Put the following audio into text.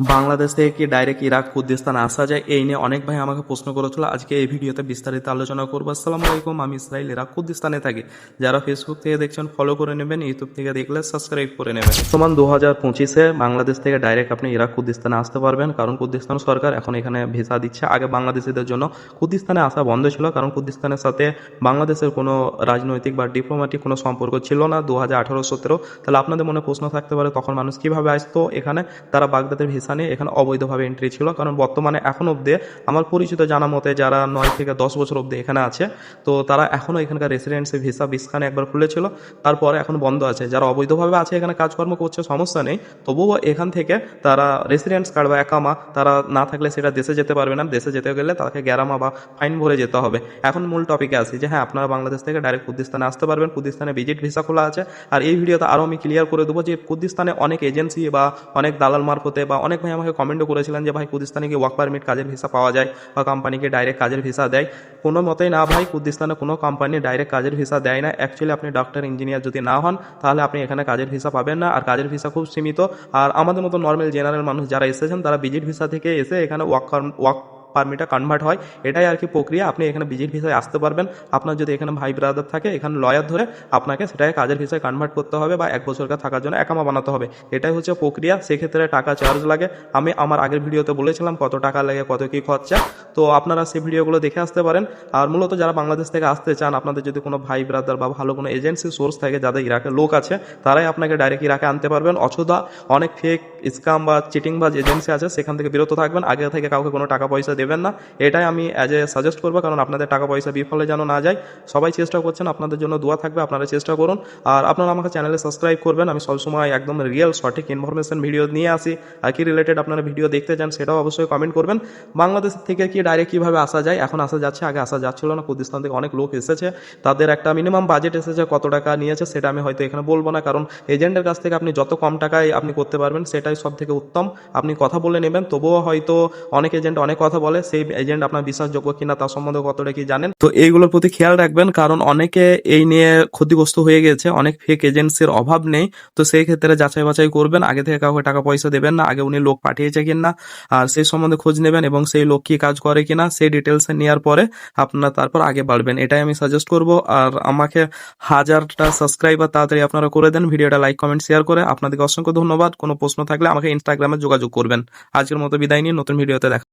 বাংলাদেশ থেকে কি direct Iraq, Kurdistan আসা যায় এই নিয়ে অনেক ভাই আমাকে প্রশ্ন করেছিল। আজকে এই ভিডিওতে বিস্তারিত আলোচনা করব। আসসালামু আলাইকুম, আমি ইসরাইল, ইরাক, কুর্দিস্তানে থাকি। যারা ফেসবুক থেকে দেখছেন ফলো করে নেবেন ইউটিউব থেকে দেখলে সাবস্ক্রাইব করে নেবেন। সমান দু হাজার পঁচিশে বাংলাদেশ থেকে ডাইরেক্ট আপনি ইরাক, কুর্দিস্তানে আসতে পারবেন। কারণ কুর্দিস্তান সরকার এখন এখানে ভিসা দিচ্ছে। আগে বাংলাদেশিদের জন্য কুর্দিস্তানে আসা বন্ধ ছিল। কারণ কুর্দিস্তানের সাথে বাংলাদেশের কোনো রাজনৈতিক বা ডিপ্লোম্যাটিক কোনো সম্পর্ক ছিল না। দু হাজার আঠারো সতেরো। তাহলে আপনাদের মনে প্রশ্ন থাকতে পারে, তখন মানুষ কীভাবে আসতো? এখানে তারা বাগদাদের ভিসা নিয়ে এখানে অবৈধভাবে এন্ট্রি ছিল। কারণ বর্তমানে এখন অব্দি আমার পরিচিত জানা মতে যারা নয় থেকে দশ বছর অব্দি এখানে আছে, তো তারা এখনও এখানকার রেসিডেন্সি ভিসা বিসখানে একবার খুলেছিল। তারপরে এখন বন্ধ আছে। যারা অবৈধভাবে আছে, এখানে কাজকর্ম করছে, সমস্যা নেই। তবুও এখান থেকে তারা রেসিডেন্স কার্ড বা একামা, তারা না থাকলে সেটা দেশে যেতে পারবে না। দেশে যেতে গেলে তাকে গ্যারামা বা ফাইন ভরে যেতে হবে। এখন মূল টপিকে আসি যে হ্যাঁ আপনারা বাংলাদেশ থেকে ডাইরেক্ট কুর্দিস্তানে আসতে পারবেন। কুর্দিস্তানে ভিজিট ভিসা খোলা আছে। আর এই ভিডিওতে আরও আমি ক্লিয়ার করে দেবো যে, কুর্দিস্তানে অনেক এজেন্সি বা অনেক দালাল মারফতে বা অনেক ভাই আমাকে কমেন্টও করেছিলেন যে, ভাই কুর্দিস্তানে কি ওয়ার্ক পারমিট কাজের ভিসা পাওয়া যায় বা কোম্পানিকে ডাইরেক্ট কাজের ভিসা দেয়? কোনো মতেই না, ভাই কুর্দিস্তানে কোনো কোম্পানি ডাইরেক্ট কাজের ভিসা দেয় না। অ্যাকচুয়ালি আপনি ডক্টর ইঞ্জিনিয়ার যদি না হন, তাহলে আপনি এখানে কাজের ভিসা পাবেন না। আর কাজের ভিসা খুব সীমিত। আর আমাদের মতো নর্মাল জেনারেল মানুষ যারা এসেছেন, তারা ভিজিট ভিসা থেকে এসে এখানে ওয়ার্ক ওয়ার্ক পারমিটটা কনভার্ট হয়, এটাই আর কি প্রক্রিয়া। আপনি এখানে ভিজিট ভিসায় আসতে পারবেন। আপনার যদি এখানে ভাই ব্রাদার থাকে, এখানে লয়ার ধরে আপনাকে সেটাকে কাজের ভিসায় কনভার্ট করতে হবে বা এক বছরকার থাকার জন্য একামা বানাতে হবে। এটাই হচ্ছে প্রক্রিয়া। সেক্ষেত্রে টাকা চার্জ লাগে। আমি আমার আগের ভিডিওতে বলেছিলাম কত টাকা লাগে, কত কী খরচা। তো আপনারা সেই ভিডিওগুলো দেখে আসতে পারেন। আর মূলত যারা বাংলাদেশ থেকে আসতে চান, আপনাদের যদি কোনো ভাই ব্রাদার বা ভালো কোনো এজেন্সি সোর্স থাকে, যাদের ইরাকের লোক আছে, তারাই আপনাকে ডাইরেক্ট ইরাকে আনতে পারবেন। অথবা অনেক ফেক স্কাম বা চিটিং বা এজেন্সি আছে, সেখান থেকে বিরত থাকবেন। আগে থেকে কাউকে কোনো টাকা পয়সা দেবেন না। এটাই আমি অ্যাজ এ সাজেস্ট করব, কারণ আপনাদের টাকা পয়সা বিফলে যেন না যায়। সবাই চেষ্টা করছেন, আপনাদের জন্য দোয়া থাকবে, আপনারা চেষ্টা করুন। আর আপনারা আমাকে চ্যানেলে সাবস্ক্রাইব করবেন, আমি সবসময় একদম রিয়েল সঠিক ইনফরমেশন ভিডিও নিয়ে আসি। আর কি রিলেটেড আপনারা ভিডিও দেখতে চান, সেটাও অবশ্যই কমেন্ট করবেন। বাংলাদেশ থেকে কি ডাইরেক্ট কীভাবে আসা যায়? এখন আসা যাচ্ছে, আগে আসা যাচ্ছিল না। কুর্দিস্তান থেকে অনেক লোক এসেছে। তাদের একটা মিনিমাম বাজেট এসেছে, কত টাকা নিয়েছে, সেটা আমি হয়তো এখানে বলব না। কারণ এজেন্টের কাছ থেকে আপনি যত কম টাকায় আপনি করতে পারবেন, সেটাই সব থেকে উত্তম। আপনি কথা বলে নেবেন, তবুও হয়তো অনেক এজেন্ট অনেক কথা বলে সেই এজেন্ট আপনার বিশ্বাসযোগ্য কিনা তার সম্বন্ধে কতটা কি জানেন? তো এইগুলোর প্রতি খেয়াল রাখবেন, কারণ অনেকে এই নিয়ে ক্ষতিগ্রস্ত হয়ে গেছে, অনেক ফেক এজেন্সির অভাব নেই। তো সেই ক্ষেত্রে যাচাই বাছাই করবেন, আগে থেকে কাউকে টাকা পয়সা দেবেন না, আগে উনি লোক পাঠিয়েছে কিনা, আর সেই সম্বন্ধে খোঁজ নেবেন এবং সেই লোক কি কাজ করে কিনা, সেই ডিটেলস নেওয়ার পরে আপনার তারপর আগে বাড়বেন। এটাই আমি সাজেস্ট করব, আর আমাকে হাজারটা সাবস্ক্রাইবার তাড়াতাড়ি আপনারা করে দেন, ভিডিওটা লাইক কমেন্ট শেয়ার করে। আপনাদেরকে অসংখ্য ধন্যবাদ। কোনো প্রশ্ন থাকলে আমাকে ইনস্টাগ্রামে যোগাযোগ করবেন। আজকের মতো বিদায় নিয়ে নতুন ভিডিওতে দেখা